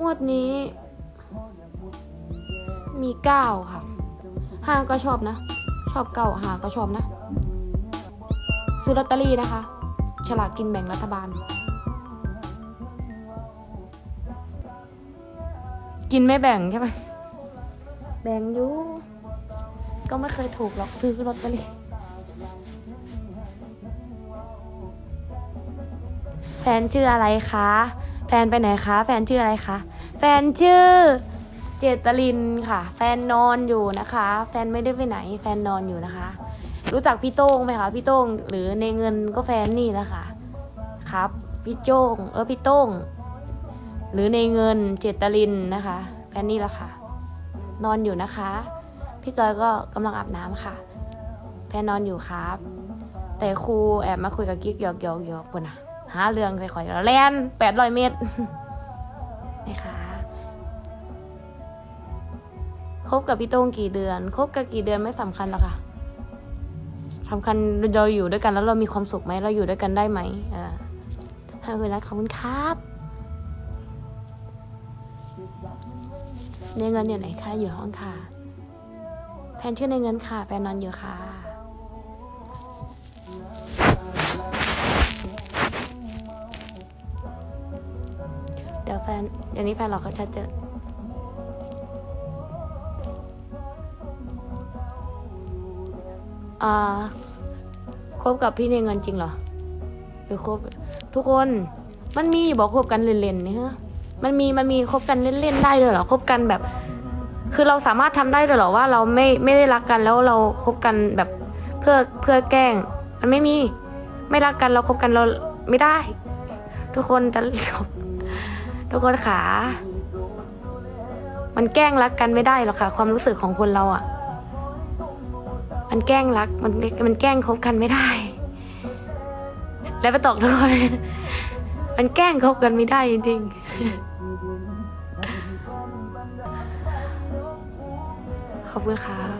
งวดนี้ มีเก้าค่ะห้าก็ชอบนะ ชอบเก้าหาก็ชอบนะ ซื้อลอตเตอรี่นะคะ ฉลากกินแบ่งรัฐบาล กินไม่แบ่งใช่ไหมแบ่งอยู่ ก็ไม่เคยถูกหรอกซื้อลอตเตอรี่แฟนชื่ออะไรคะ ฟนไปไหนคะ แฟนชื่ออะไรคะ แฟนชื่อ เจตลินค่ะ แฟนนอนอยู่นะคะ แฟนไม่ได้ไปไหน แฟนนอนอยู่นะคะ รู้จักพี่โต้งไหมคะ พี่โต้งหรือในเงินก็แฟนนี่แหละค่ะ ครับ พี่โจ้งเออพี่โต้ง หรือในเงินเจตลินนะคะ แฟนนี่แหละค่ะ นอนอยู่นะคะ พี่จอยก็กำลังอาบน้ำค่ะ แฟนนอนอยู่ครับ แต่ครูแอบมาคุยกับกิ๊กหยอกหยอกหยอกปุ่นอะ หาเรื่องใส่ข่อยแล้วแลนแปดร้อยเมตรนะคะคบกับพี่โต้งกี่เดือนคบกับกี่เดือนไม่สำคัญหรอกค่ะสำคัญเราอยู่ด้วยกันแล้วเรามีความสุขไหมเราอยู่ด้วยกันได้ไหมเออให้คุณรักขอบคุณครับในเงินอยู่ไหนคะอยู่ห้องค่ะ แฟนชื่อในเงินค่ะ แฟนนอนอยู่ค่ะ นเดี๋ยวนี้แฟนเราเขาชัดเจนอ่าคบกับพี่ในเงินจริงเหรอหรือคบทุกคนมันมีอยู่บอกคบกันเล่นๆนี่ฮะมันมีมันมีคบกันเล่นๆได้เลยเหรอคบกันแบบ คือเราสามารถทำได้เลยเหรอว่าเราไม่ไม่ได้รักกันแล้วเราคบกันแบบเพื่อเพื่อแกล้ง มันไม่มี ไม่รักกันเราคบกันเราไม่ได้ ทุกคนแต่ ทุกคนขามันแกล้งรักกันไม่ได้หรอกค่ะ ความรู้สึกของคนเราอะ่ะ มันแกล้งรัก มันมันแกล้งคบกันไม่ได้ แล้วไปตอกทุกคนเลยมันแกล้งคบกันไม่ได้จริงๆขอบคุณครับ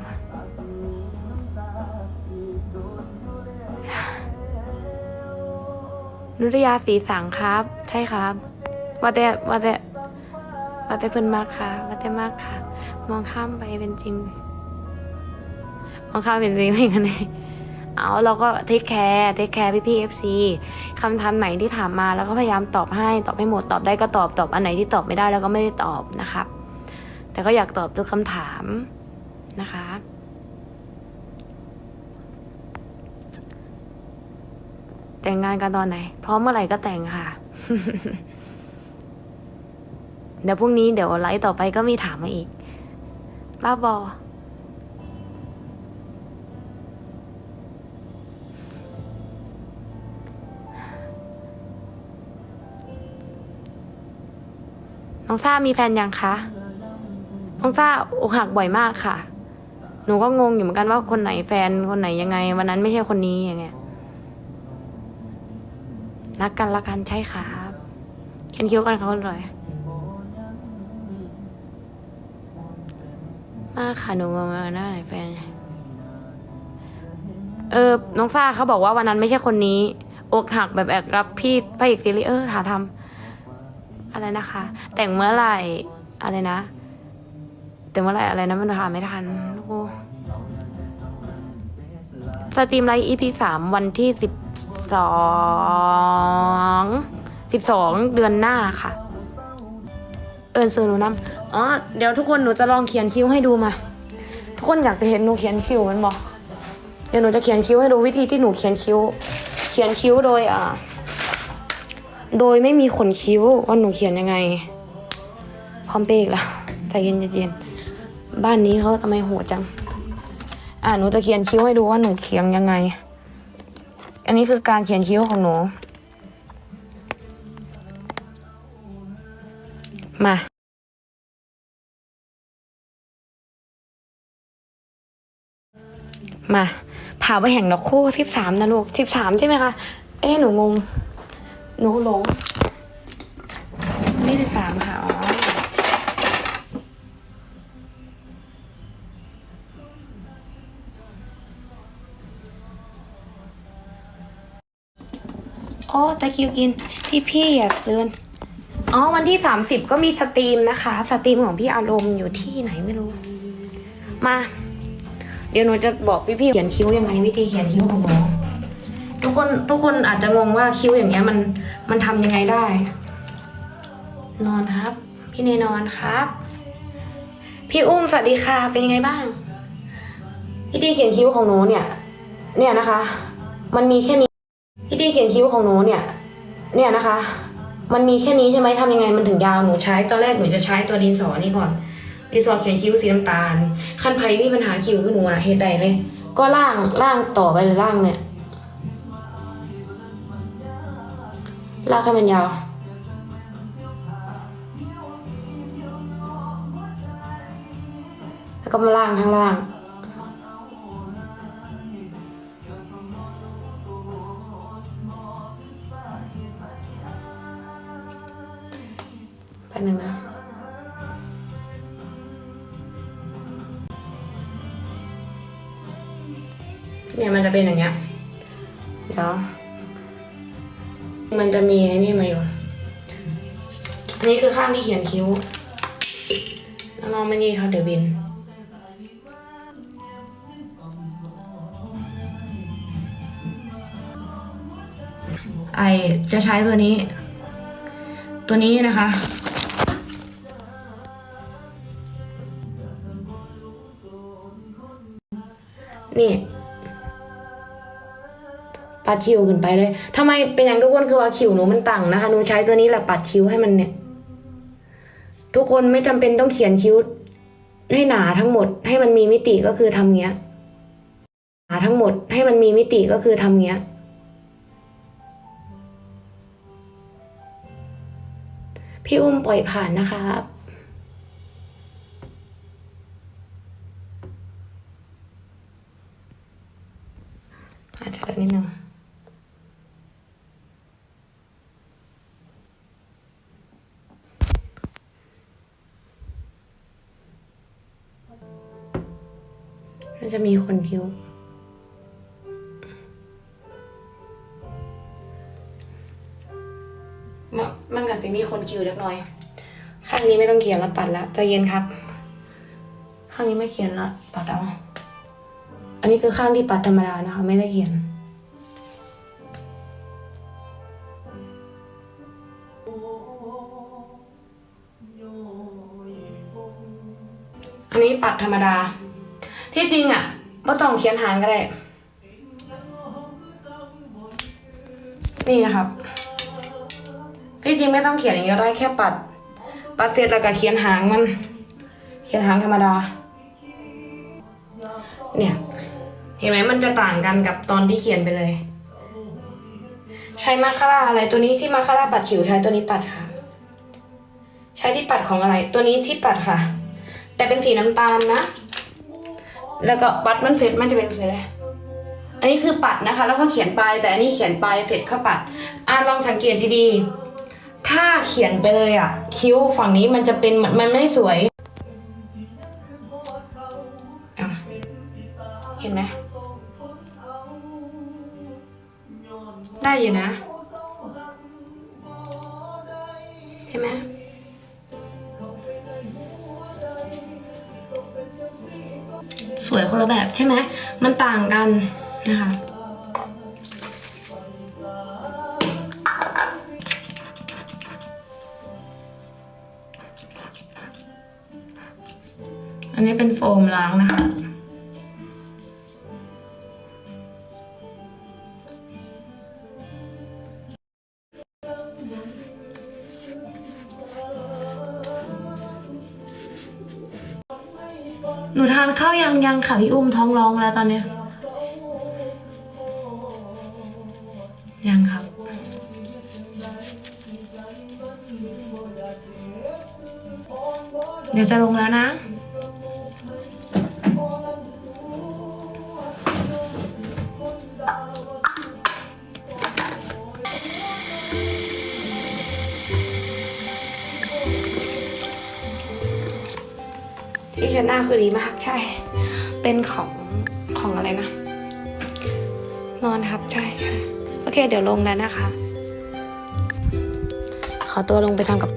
นุรยาสีสังครับ ใช่ครับ ว่าแต่ว่าแต่ว่าแต่เพิ่นมากค่ะว่าแต่มากค่ะ มองข้ามไปเป็นจริง มองข้ามเป็นจริงไม่กันเลยเอาเราก็เทคแคร์เทคแคร์พี่พี่เอฟซีคำถามไหนที่ถามมาแล้วก็พยายามตอบให้ตอบให้หมดตอบได้ก็ตอบตอบอันไหนที่ตอบไม่ได้แล้วก็ไม่ได้ตอบนะครับ แต่ก็อยากตอบทุกคำถามนะคะแต่งงานกันตอนไหน พร้อมเมื่อไหร่ก็แต่งค่ะ เดี๋ยวพรุ่งนี้เดี๋ยวไลฟ์ต่อไปก็มีถามมาอีก บ้าบอ น้องซ่ามีแฟนยังคะ น้องซ่าอกหักบ่อยมากค่ะ หนูก็งงอยู่เหมือนกันว่าคนไหนแฟนคนไหนยังไง วันนั้นไม่ใช่คนนี้อย่างเงี้ย รักกันรักกันใช่ครับเขียนคิ้วกันเขาเลย มากค่ะหนูมาหน้าไหนแฟน เออ น้องซ่าเขาบอกว่าวันนั้นไม่ใช่คนนี้ อกหักแบบแอบรับพี่พระเอกซีรีส์เออหาทำอะไรนะคะ แต่งเมื่อไหร่อะไรนะ แต่งเมื่อไหร่อะไรนะมันหาไม่ทันโอ้สตรีมไลฟ์ EP สามวันที่สิบสองสิบสองเดือนหน้าค่ะ เอิญซื้อหนูนำอ๋อเดี๋ยวทุกคนหนูจะลองเขียนคิ้วให้ดูมา ทุกคนอยากจะเห็นหนูเขียนคิ้วมันบอกเดี๋ยวหนูจะเขียนคิ้วให้ดูวิธีที่หนูเขียนคิ้ว เขียนคิ้วโดยอ่าโดยไม่มีขนคิ้วว่าหนูเขียนยังไง พร้อมเปกแล้วใจเย็นใจเย็นบ้านนี้เขาทำไมโหดจัง อ่าหนูจะเขียนคิ้วให้ดูว่าหนูเขียนยังไง อันนี้คือการเขียนคิ้วของหนู มามาผ่าไปแห่งดอกคู่สิบสามนะลูกสิบสามใช่ไหมคะ เอ๊หนูงง หนูหลงนี่สิบสามค่ะ อ๋อ โอ้ตะคิวกิน พี่พี่อยากซื้อ อ๋อวันที่สามสิบก็มีสตรีมนะคะ สตรีมของพี่อารมณ์อยู่ที่ไหนไม่รู้ มา เดี๋ยวหนูจะบอกพี่ๆเขียนคิ้วยังไงวิธีเขียนคิ้วของหนูทุกคนทุกคนอาจจะงงว่าคิ้วอย่างเงี้ยมันมันทำยังไงได้ นอนครับ พี่เนนอนครับ พี่อุ้มสวัสดีค่ะเป็นยังไงบ้างพี่ดีเขียนคิ้วของหนูเนี่ย เนี่ยนะคะ มันมีแค่นี้พี่ดีเขียนคิ้วของหนูเนี่ย เนี่ยนะคะ มันมีแค่นี้ใช่ไหมทำยังไงมันถึงยาวหนูใช้ตอนแรกหนูจะใช้ตัวดินสอนี่ก่อนดินสอเขียนคิ้วสีน้ำตาล ขั้นไพ่มีปัญหาคิ้วขึ้นหนูนะเฮ็ดใดเลย ก็ล่างล่างต่อไปเลยล่างเนี่ยลากให้มันยาวแล้วก็มาล่างข้างล่าง แป๊บนึงนะเนี่ยมันจะเป็นอย่างเงี้ย เดี๋ยว มันจะมีไอ้นี่มาอยู่ อันนี้คือข้างที่เขียนคิ้วน้องไม่นี่เขาเดี๋ยวบิน ไอจะใช้ตัวนี้ ตัวนี้นะคะ นี่ปัดคิ้วขึ้นไปเลยทำไมเป็นอย่างทุกคนคือว่าคิ้วหนูมันต่างนะคะ หนูใช้ตัวนี้แหละปัดคิ้วให้มันเนี่ย ทุกคนไม่จำเป็นต้องเขียนคิ้วให้หนาทั้งหมด ให้มันมีมิติก็คือทำเงี้ย หนาทั้งหมด ให้มันมีมิติก็คือทำเงี้ย พี่อุ้มปล่อยผ่านนะครับ อาจจะนิดนึงมันจะมีคนคิ้วมันมันกับสิ่งมีคนคิวเล็กน้อย ข้างนี้ไม่ต้องเขียนแล้วปัดแล้วใจเย็นครับ ข้างนี้ไม่เขียนละปัดเอา อันนี้คือข้างที่ปัดธรรมดานะคะ ไม่ได้เขียน อันนี้ปัดธรรมดา ที่จริงอะไม่ต้องเขียนหางก็ได้ นี่นะครับ ที่จริงไม่ต้องเขียนอย่างเดียวได้แค่ปัด ปัดเสร็จแล้วก็เขียนหางมัน เขียนหางธรรมดา เนี่ย เห็นไหมมันจะต่างกันกับตอนที่เขียนไปเลย ใช้มาคาร่าอะไรตัวนี้ที่มาคาร่าปัดขิวใช้ตัวนี้ปัดค่ะ ใช้ที่ปัดของอะไร ตัวนี้ที่ปัดค่ะ แต่เป็นสีน้ำตาลนะ แล้วก็ปัดมันเสร็จมันจะเป็นสีอะไรอันนี้คือปัดนะคะ แล้วก็เขียนปลายแต่อันนี้เขียนปลายเสร็จเข้าปัดอ่าลองสังเกตดีๆถ้าเขียนไปเลยอะคิ้วฝั่งนี้มันจะเป็นมันมันไม่สวย ได้อยู่นะเห็นไหมสวยคนละแบบใช่ไหม มันต่างกันนะคะ อันนี้เป็นโฟมล้างนะคะ หนูทานข้าวยังยังค่ะพี่อุ้มท้องร้องแล้วตอนเนี้ยยังครับ เดี๋ยวจะลงแล้วนะ ที่ชั้นหน้าคือดีมากใช่ เป็นของของอะไรนะ นอนครับใช่ใช่โอเค เดี๋ยวลงแล้วนะคะ ขอตัวลงไปทำกับ